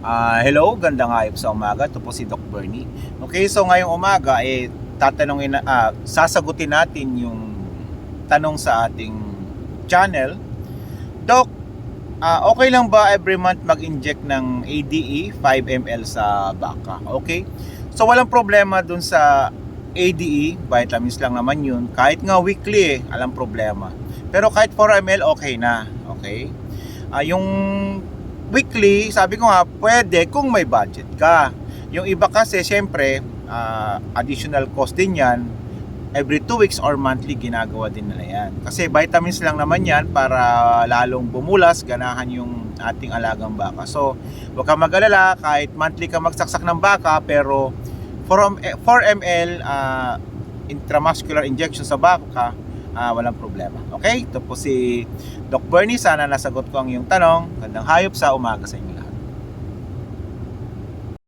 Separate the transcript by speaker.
Speaker 1: Ah, hello, gandang hayop sa umaga. Ito po si Doc Bernie. Okay, so ngayong umaga eh tatanungin ah, sasagutin natin yung tanong sa ating channel. Doc, ah, okay lang ba every month mag-inject ng ADE 5 ml sa baka? Okay? So walang problema dun sa ADE, vitamins lang naman yun. Kahit nga weekly eh, alam problema. Pero kahit 4 ml, okay na. Okay? Ah, yung weekly, sabi ko nga, pwede kung may budget ka. Yung iba kasi, syempre, ah, additional cost din yan. Every 2 weeks or monthly, ginagawa din nila yan. Kasi vitamins lang naman yan para lalong bumulas, ganahan yung ating alagang baka. So, huwag ka mag-alala, kahit monthly ka magsaksak ng baka, pero 4, 4 ml ah, intramuscular injection sa baka, ah, walang problema. Okay? Ito po si Doc Bernie. Sana nasagot ko ang iyong tanong. Gandang hayop sa umaga sa inyo.